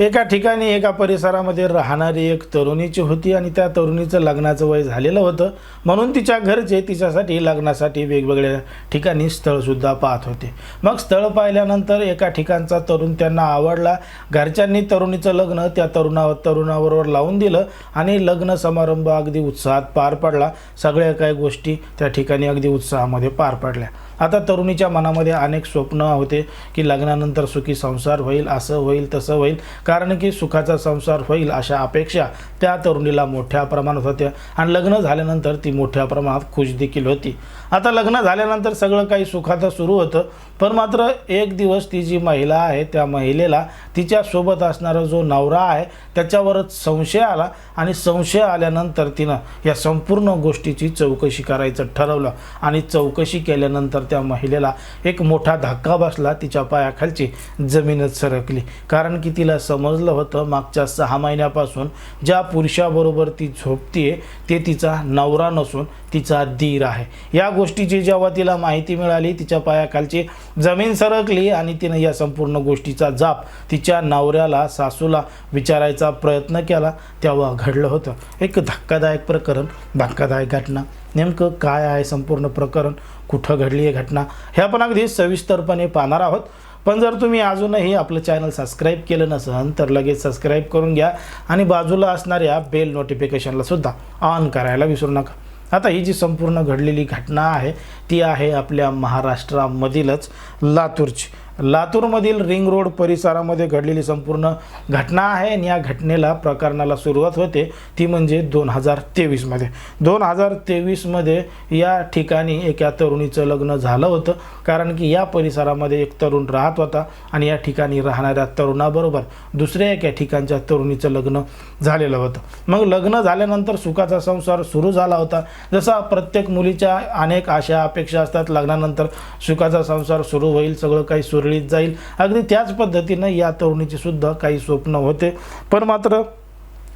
एका ठिकाणी एका परिसरामध्ये राहणारी एक तरुणीची होती आणि त्या तरुणीचं लग्नाचं वय झालेलं होतं. म्हणून तिच्या घरचे तिच्यासाठी लग्नासाठी वेगवेगळ्या ठिकाणी स्थळसुद्धा पाहत होते. मग स्थळ पाहिल्यानंतर एका ठिकाणचा तरुण त्यांना आवडला. घरच्यांनी तरुणीचं लग्न त्या तरुणा तरुणाबरोबर लावून दिलं आणि लग्न समारंभ अगदी उत्साहात पार पडला. सगळ्या काही गोष्टी त्या ठिकाणी अगदी उत्साहामध्ये पार पडल्या. आता तरुणीच्या मनामध्ये अनेक स्वप्न होते की लग्नानंतर सुखी संसार होईल असं होईल तसं होईल. कारण की सुखाचा संसार होईल अशा अपेक्षा त्या तरुणीला मोठ्या प्रमाणात होत्या. आणि लग्न झाल्यानंतर ती मोठ्या प्रमाणात खुश देखील होती. आता लग्न झाल्यानंतर सगळं काही सुखाचं सुरू होतं पण मात्र एक दिवस ती जी महिला आहे त्या महिलेला तिच्यासोबत असणारा जो नवरा आहे त्याच्यावरच संशय आला. आणि संशय आल्यानंतर तिनं या संपूर्ण गोष्टीची चौकशी करायचं ठरवलं. आणि चौकशी केल्यानंतर त्या महिलेला एक मोठा धक्का बसला तिच्या पायाखालची जमीनच सरकली. कारण की तिला समजलं होतं मागच्या सहा महिन्यापासून. ज्या पुरुषाबरोबर ती झोपतीये ते तिचा नवरा नसून तिचा दीर आहे. या गोष्टीची जेव्हा तिला माहिती मिळाली तिच्या पायाखालची जमीन सरकली आणि तिनं या संपूर्ण गोष्टीचा जाप तिच्या नवऱ्याला सासूला विचारायचा प्रयत्न केला तेव्हा घडलं होतं. एक धक्कादायक प्रकरण धक्कादायक घटना. नेमकं काय आहे संपूर्ण प्रकरण? कुठं घडली आहे घटना? हे आपण अगदी सविस्तरपणे पाहणार आहोत. पण जर तुम्ही अजूनही आपलं चॅनल सबस्क्राईब केलं नसेल तर लगेच सबस्क्राईब करून घ्या आणि बाजूला असणाऱ्या बेल नोटिफिकेशनला सुद्धा ऑन करायला विसरू नका. आता ही जी संपूर्ण घडलेली घटना आहे ती आहे आपल्या महाराष्ट्रामधीलच लातूरची. लातूरमधील रिंग रोड परिसरामध्ये घडलेली संपूर्ण घटना आहे आणि या घटनेला प्रकरणाला सुरुवात होते ती म्हणजे दोन हजार तेवीसमध्ये. दोन हजार तेवीसमध्ये या ठिकाणी एका तरुणीचं लग्न झालं होतं कारण की या परिसरामध्ये एक तरुण राहत होता आणि या ठिकाणी राहणाऱ्या तरुणाबरोबर दुसऱ्या एका ठिकाणच्या तरुणीचं लग्न झालेलं होतं. मग लग्न झाल्यानंतर सुखाचा संसार सुरू झाला होता. जसा प्रत्येक मुलीच्या अनेक आशा अपेक्षा असतात लग्नानंतर सुखाचा संसार सुरू होईल सगळं काही सुरळीत जाईल. अगदी त्याच पद्धतीनं या तरुणीची सुद्धा काही स्वप्न होते. पण मात्र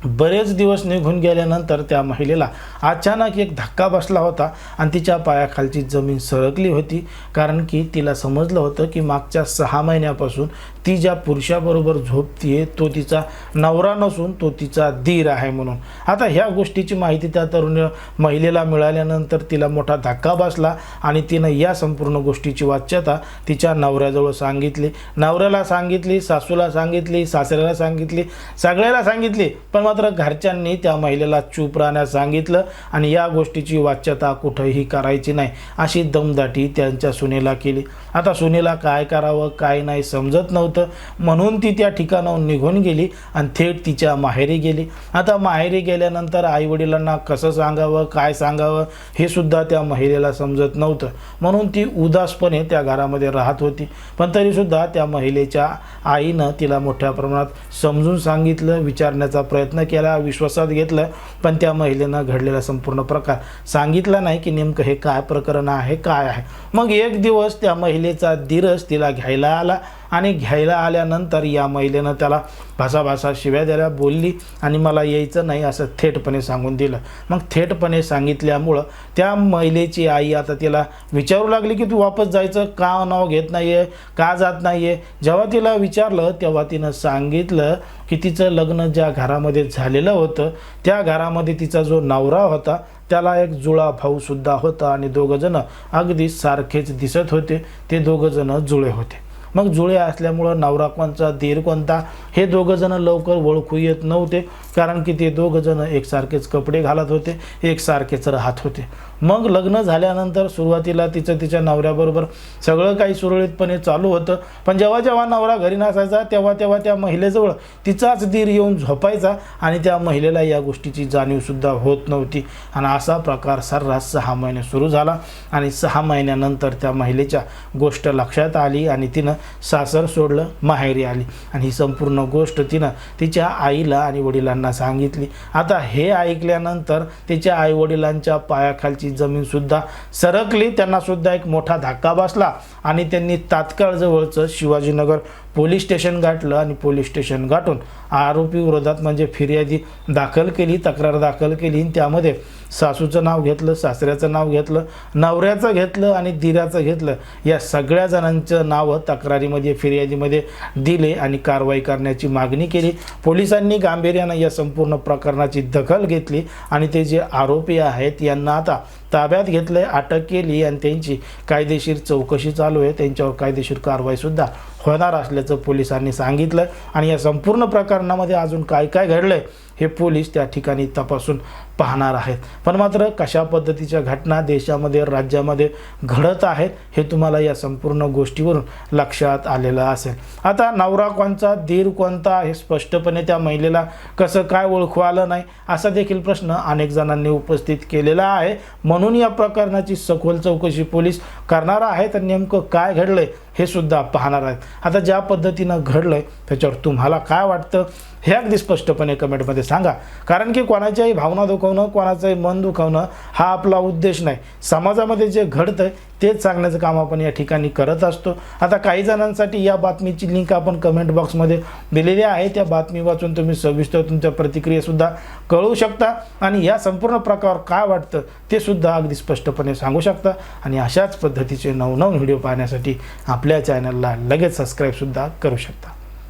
बरेच दिवस निघून गेल्यानंतर त्या महिलेला अचानक एक धक्का बसला होता आणि तिच्या पायाखालची जमीन सरकली होती. कारण की तिला समजलं होतं की मागच्या सहा महिन्यापासून ती ज्या पुरुषाबरोबर झोपतीये तो तिचा नवरा नसून तो तिचा धीर आहे म्हणून. आता ह्या गोष्टीची माहिती त्या तरुण महिलेला मिळाल्यानंतर तिला मोठा धक्का बसला आणि तिनं या संपूर्ण गोष्टीची वाच्यता तिच्या नवऱ्याजवळ सांगितली. नवऱ्याला सांगितली सासूला सांगितली सासऱ्याला सांगितली सगळ्याला सांगितली पण मात्र घरच्यांनी त्या महिलेला चूप राहण्यास सांगितलं आणि या गोष्टीची वाच्यता कुठंही करायची नाही अशी दमदाटी त्यांच्या सुनेला केली. आता सुनेला काय करावं काय नाही समजत नव्हतं. म्हणून ती त्या ठिकाणाहून निघून गेली आणि थेट तिच्या माहेरी गेली. आता माहेरी गेल्यानंतर आईवडिलांना कसं सांगावं काय सांगावं हे सुद्धा त्या महिलेला समजत नव्हतं. म्हणून ती उदासपणे त्या घरामध्ये राहत होती. पण तरीसुद्धा त्या महिलेच्या आईनं तिला मोठ्या प्रमाणात समजून सांगितलं विचारण्याचा प्रयत्न केला विश्वासात घेतलं पण त्या महिलेनं घडलेला संपूर्ण प्रकार सांगितला नाही की नेमकं हे काय प्रकरण आहे काय आहे. मग एक दिवस त्या महिलेचा धीरज तिला घ्यायला आला. आणि घ्यायला आल्यानंतर या महिलेनं त्याला भासाभासा शिव्या द्यायला बोलली आणि मला यायचं नाही असं थेटपणे सांगून दिलं. मग थेटपणे सांगितल्यामुळं त्या महिलेची आई आता तिला विचारू लागली की तू वापस जायचं? का नाव घेत नाही आहे का जात नाही आहे जेव्हा तिला विचारलं तेव्हा तिनं सांगितलं की तिचं लग्न ज्या घरामध्ये झालेलं होतं त्या घरामध्ये तिचा जो नवरा होता त्याला एक जुळा भाऊसुद्धा होता आणि दोघंजणं अगदी सारखेच दिसत होते. ते दोघंजणं जुळे होते. मग जुळे असल्यामुळं नवरा कोणचा दीर कोणता? हे दोघंजणं लवकर ओळखू येत नव्हते कारण की ते दोघंजणं एकसारखेच कपडे घालत होते एकसारखेच राहत होते. मग लग्न झाल्यानंतर सुरुवातीला तिचं तिच्या नवऱ्याबरोबर सगळं काही सुरळीतपणे चालू होतं. पण जेव्हा जेव्हा नवरा घरी नसायचा तेव्हा तेव्हा त्या महिलेजवळ तिचाच धीर येऊन झोपायचा आणि त्या महिलेला या गोष्टीची जाणीवसुद्धा होत नव्हती. आणि असा प्रकार सर्रास सहा महिने सुरू झाला आणि सहा महिन्यानंतर त्या महिलेच्या गोष्ट लक्षात आली आणि तिनं सासर सोडलं माहेरी आली. आणि ही संपूर्ण गोष्ट तिनं तिच्या आईला आणि वडिलांना सांगितली. आता हे ऐकल्यानंतर तिच्या आई वडिलांच्या पायाखालची जमीनसुद्धा सरकली. त्यांनासुद्धा एक मोठा धक्का बसला आणि त्यांनी तात्काळ जवळचं शिवाजीनगर पोलीस स्टेशन गाठलं आणि पोलीस स्टेशन गाठून आरोपी विरोधात म्हणजे फिर्यादी दाखल केली तक्रार दाखल केली. आणि त्यामध्ये सासूचं नाव घेतलं सासऱ्याचं नाव घेतलं नवऱ्याचं घेतलं आणि दिराचं घेतलं. या सगळ्या जणांचं नावं तक्रारीमध्ये फिर्यादीमध्ये दिले आणि कारवाई करण्याची मागणी केली. पोलिसांनी गांभीर्यानं या संपूर्ण प्रकरणाची दखल घेतली आणि ते जे आरोपी आहेत यांना आता ताब्यात घेतलंय अटक केली आणि त्यांची कायदेशीर चौकशी चालू आहे. त्यांच्यावर कायदेशीर कारवाईसुद्धा होणार असल्याचं पोलिसांनी सांगितलं. आणि या संपूर्ण प्रकरणामध्ये अजून काय काय घडलं आहे हे पोलीस त्या ठिकाणी तपासून पाहणार आहेत. पण मात्र कशा पद्धतीच्या घटना देशामध्ये राज्यामध्ये घडत आहेत हे तुम्हाला या संपूर्ण गोष्टीवरून लक्षात आलेलं असेल. आता नवरा कोणचा दीर कोणता हे स्पष्टपणे त्या महिलेला कसं काय ओळखू आलं नाही असा देखील प्रश्न अनेक जणांनी उपस्थित केलेला आहे. म्हणून या प्रकरणाची सखोल चौकशी पोलीस करणार आहेत. आणि नेमकं काय घडलंय हे सुद्धा पाहणार आहेत. आता ज्या पद्धतीनं घडलं आहे त्याच्यावर तुम्हाला काय वाटतं हे अगदी स्पष्टपणे कमेंटमध्ये सांगा. कारण की कोणाच्याही भावना दुखवणं कोणाचंही मन दुखवणं हा आपला उद्देश नाही. समाजामध्ये जे घडतं तेच सांगण्याचं काम आपण या ठिकाणी करत असतो. आता काही जणांसाठी या बातमीची लिंक आपण कमेंट बॉक्समध्ये दिलेली आहे. त्या बातमी वाचून तुम्ही सविस्तर तुमच्या प्रतिक्रियासुद्धा कळवू शकता. आणि या संपूर्ण प्रकार काय वाटतं ते सुद्धा अगदी स्पष्टपणे सांगू शकता. आणि अशाच पद्धतीचे नवनवीन व्हिडिओ पाहण्यासाठी आपल्या चॅनलला लगेच सबस्क्राईबसुद्धा करू शकता.